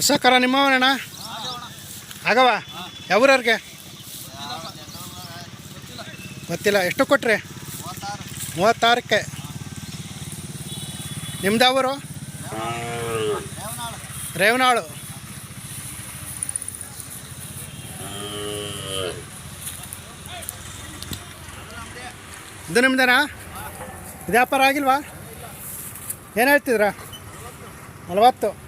ಸಾಕಾರ ನಿಮ್ಮವನಣ್ಣ? ಆಗವ ಯಾವ್ರವ್ರಿಗೆ? ಗೊತ್ತಿಲ್ಲ. ಎಷ್ಟು ಕೊಟ್ರಿ? ಮೂವತ್ತಾರಕ್ಕೆ. ನಿಮ್ದು ಯಾವರು? ರೇವನಾಳು. ಇದು ನಿಮ್ದೇನಾ? ವ್ಯಾಪಾರ ಆಗಿಲ್ವಾ? ಏನು ಹೇಳ್ತಿದ್ರ ನಲವತ್ತು.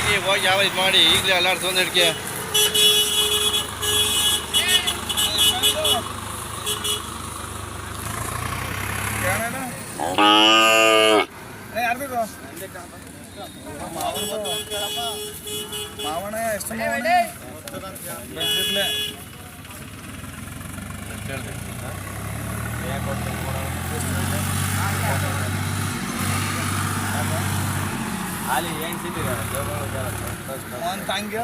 ಹೋಗಿ ಹೋಗಿ ಯಾವ ಇದು ಮಾಡಿ ಈಗಲೇ ಎಲ್ಲಾರು ತೊಂದು ಹಿಡ್ಕೆ ಮಾವಣ ಎಷ್ಟು ಒಂದು ತಂಗಿ.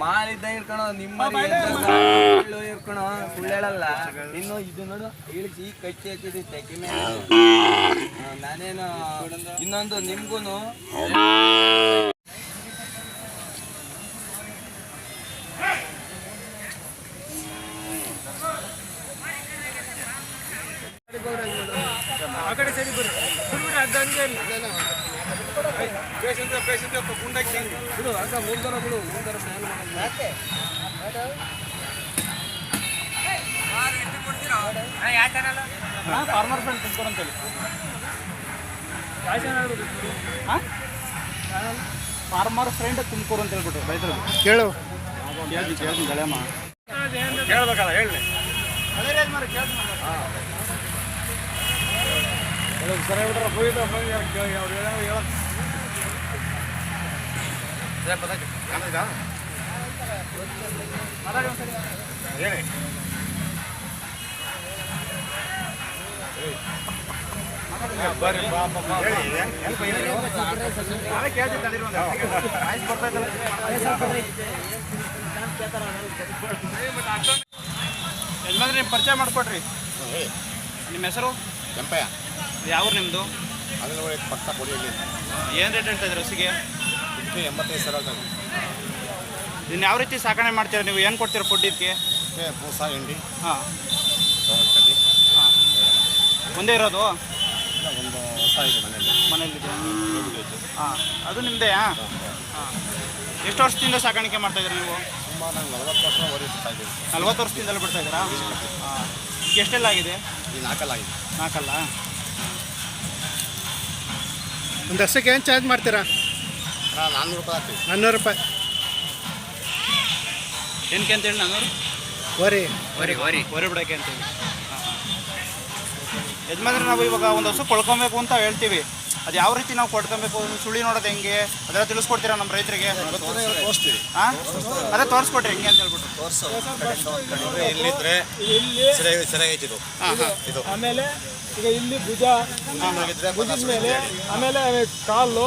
ಮಾಲಿದ್ದ ಇರ್ಕಣೋ ನಿಮ್ಮ ಇರ್ಕಣೋ ಸುಳ್ಳು ಹೇಳಲ್ಲ. ಇನ್ನು ಇದು ನೋಡು ಇಳಿಸಿ ಕಚ್ಚಿ ಕಟ್ಟಿ ಹಾಕಿದ್ವಿ ತೆಕ್ಕೆ ಮೇಲೆ ನಾನೇನು ಇನ್ನೊಂದು ನಿಮ್ಗೂನು ಫಾರ್ಮರ್ ಫ್ರೆಂಡ್ ತುಮಕೂರು ಅಂತೇಳಿ ಫಾರ್ಮರ್ ಫ್ರೆಂಡ್ ತುಮಕೂರು ಅಂತ ಹೇಳ್ಬಿಟ್ಟು ರೈತರು ಕೇಳು ಕೇಳ್ತಿ ಕೇಳ್ತೀನಿ ಗೆಳೆಯಮ್ಮ ಹೇಳ್ಬೇಕಲ್ಲ ಹೇಳಿ ಸರಿ ನಿಮ್ ಅವ್ರು ಹೇಳೋ ಹೇಳಿ ಬರ್ರಿ ಹೇಳಿ ಹೆಲ್ಪ್ ನಾವೇ ಕೇಳ್ತೀನಿ ತಡೀರಿ ಒಂದು ವಾಯ್ಸ್ ಬರ್ತಾ ಇದ್ದಲ್ಲ ಯಜಮಾನ್ರಿ ನಿಮ್ಮ ಪರಿಚಯ ಮಾಡ್ಕೊಡ್ರಿ ನಿಮ್ಮ ಹೆಸರು ಕೆಂಪಯ್ಯ ಯಾವ ನಿಮ್ಮದು ಅದನ್ನ ನೋಡಿ ಪಕ್ಕ ಕೊಡಿಯಲ್ಲಿ. ಏನು ರೇಟ್ ಹೇಳ್ತಾ ಇದ್ರಿ ಹಸಿಗೆ ಎಂಬತ್ತೈದು ಸಾವಿರ ಆಗುತ್ತೆ. ಇನ್ನು ಯಾವ ರೀತಿ ಸಾಕಣೆ ಮಾಡ್ತೀರ ನೀವು? ಏನು ಕೊಡ್ತೀರ ಫುಡ್ ಇದಕ್ಕೆ? ಮತ್ತೆ ಬೂಸ ಹಿಂಡಿ ಹಾಂ. ಕಡ್ಡಿ. ಹಾಂ. ಒಂದೇ ಇರೋದು? ಇಲ್ಲ, ಒಂದು ಹೊಸ ಇದೆ ಮನೆಯಲ್ಲಿ. ಮನೇಲಿದೆ ಹಾಂ. ಅದು ನಿಮ್ಮದೇ ಹಾಂ? ಹಾಂ ಎಷ್ಟು ವರ್ಷದಿಂದ ಸಾಕಾಣಿಕೆ ಮಾಡ್ತಾ ಇದ್ದೀರಾ ನೀವು? ಸುಮಾರು ನಂಗೆ ನಲವತ್ತು ವರ್ಷ ಇದ್ದೀವಿ ನಲ್ವತ್ತು ವರ್ಷದಿಂದಲೇ ಬಿಡ್ತಾ ಇದ್ದೀರಾ? ಹಾಂ. ಎಷ್ಟೆಲ್ಲ ಆಗಿದೆ? ಈ ನಾಲ್ಕಲ್ಲಾಗಿದೆ ನಾಲ್ಕಲ್ಲ? ಒಂದು ವರ್ಷಕ್ಕೆ ಏನು ಚಾರ್ಜ್ ಮಾಡ್ತೀರಾ? ನಾನ್ನೂರು ರೂಪಾಯಿ ನಾನ್ನೂರು ರೂಪಾಯಿ. ಏನಕ್ಕೆ ಅಂತೇಳಿ ನಾನು ವರಿ. ವರಿ ವರಿ. ಹೊರೆ ಬಿಡೋಕೆ ಅಂತೇಳಿ. ಯಜಮಾನ್ರೆ ನಾವು ಇವಾಗ ಒಂದು ಹಸು ಕೊಳ್ಕೊಬೇಕು ಅಂತ ಹೇಳ್ತೀವಿ. ಅದು ಯಾವ ರೀತಿ ನಾವು ಕೊಡ್ಕೊಬೇಕು ಸುಳಿ ನೋಡೋದು ಹೆಂಗೆ? ಅದೆಲ್ಲ ತಿಳಿಸ್ಕೊಡ್ತೀರಾ ನಮ್ಮ ರೈತರಿಗೆ? ತೋರಿಸ್ತೀವಿ ಹಾಂ ಅದೇ ತೋರಿಸ್ಕೊಡ್ರಿ ಹೆಂಗೆ ಅಂತ ಹೇಳ್ಬಿಟ್ಟು ತೋರಿಸು. ಇಲ್ಲಿದ್ರೆ ಸರಿಯಾಗಿ ಸರಿಯಾಗಿ ಹಾಂ ಹಾಂ. ಇದು. ಆಮೇಲೆ ಈಗ ಇಲ್ಲಿ ಭುಜ ಭುಜದ ಮೇಲೆ ಆಮೇಲೆ ಕಾಲು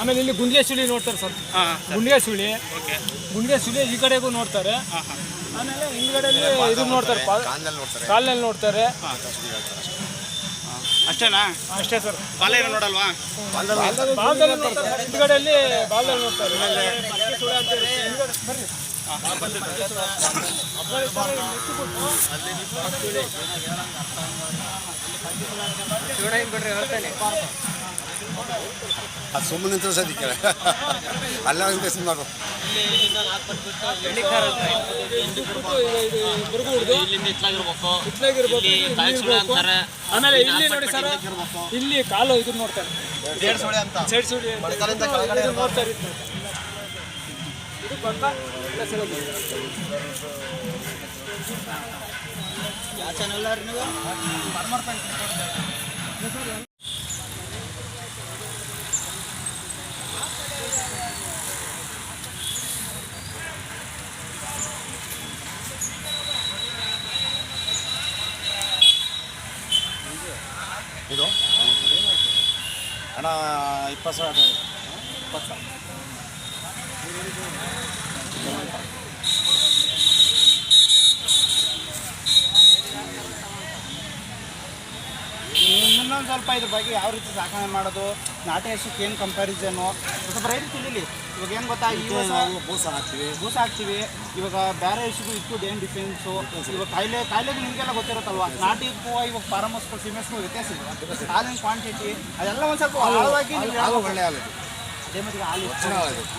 ಆಮೇಲೆ ಇಲ್ಲಿ ಗುಂಡಿಗೆ ಸುಳಿ ನೋಡ್ತಾರೆ ಸರ್. ಹಾಂ ಗುಂಡಿಗೆ ಸುಳಿ. ಓಕೆ. ಗುಂಡಿಗೆ ಸುಳಿ ಈ ಕಡೆಗೂ ನೋಡ್ತಾರೆ. ಆಮೇಲೆ ಹಿಂದ್ಗಡೆಯಲ್ಲಿ ಇದು ನೋಡ್ತಾರೆ ಕಾಲ್ನಲ್ಲಿ ನೋಡ್ತಾರೆ. ಅಷ್ಟೇನಾ? ಅಷ್ಟೇ ಸರ್. ಬಾಲ ಏನು ನೋಡಲ್ವಾ ಬಾಲ್ದಲ್ಲಿ ನೋಡ್ತಾರೆ. ಹಿಂದ್ಗಡೆಯಲ್ಲಿ ಬಾಲ್ದಲ್ಲಿ ನೋಡ್ತಾರೆ. ಬರ್ರಿ. ಅದು ಸುಮ್ಮನೆ ನಿಂತು ಸದ್ಯಕ್ಕೆ ಅಲ್ಲ ಹಿಂದೆ ಸುಮ್ಮನೆ. ಆಮೇಲೆ ಇಲ್ಲಿ ನೋಡಿ ಸರ್ ಇಲ್ಲಿ ಕಾಲು ಇದನ್ನ ಅಂತ. ನೋಡ್ತಾರೆ ಇದು. ಇದು ಚಾನಲ್ ರೀ ನೀವು. ಇದು ಅಣ್ಣ ಇಪ್ಪತ್ತು ಸಾವಿರ ಇಪ್ಪತ್ತು ಸಾವಿರ ಇನ್ನೊಂದು ಸ್ವಲ್ಪ ಇದ್ರ ಬಗ್ಗೆ ಯಾವ ರೀತಿ ಸಾಕಣೆ ಮಾಡೋದು ನಾಟಿ ಹಸುಕ್ಕೆ ಏನು ಕಂಪ್ಯಾರಿಸನು ಸ್ವಲ್ಪ ರೈತ ತಿಳಿಲಿ. ಇವಾಗ ಏನು ಗೊತ್ತಾ ಈ ವರ್ಷ ಬೂಸ ಹಾಕ್ತೀವಿ. ಭೂಸ ಹಾಕ್ತೀವಿ. ಇವಾಗ ಬೇರೆ ಹಸುಗೂ ಇದಕ್ಕೂ ಏನು ಡಿಫ್ರೆನ್ಸು ಇವಾಗ ಕಾಯಿಲೆ ಕಾಯಿಲೆಗೂ ನಿಮಗೆಲ್ಲ ಗೊತ್ತಿರುತ್ತಲ್ವ? ನಾಟಿ ಹಕ್ಕೂ ಇವಾಗ ಫಾರಮ್ ಹಸ್ಕು ಸಿಮೆಸ್ಗೂ ವ್ಯತ್ಯಾಸ ಇದೆ. ಹಾಲಿನ ಕ್ವಾಂಟಿಟಿ ಅದೆಲ್ಲ ಒಂದು ಸ್ವಲ್ಪ ಆಳವಾಗಿ ನಿಮಗೆ ಹೇಳ್ಬೇಕು. ಒಳ್ಳೆ ಹಾಲು. ಅದೇ ಮತ್ತೆ ಹಾಲು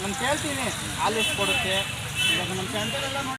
ನಾನು ಕೇಳ್ತೀನಿ ಹಾಲು ಎಷ್ಟು ಕೊಡುತ್ತೆ? ಇವಾಗ ನಮ್ಮ ನೋಡಿ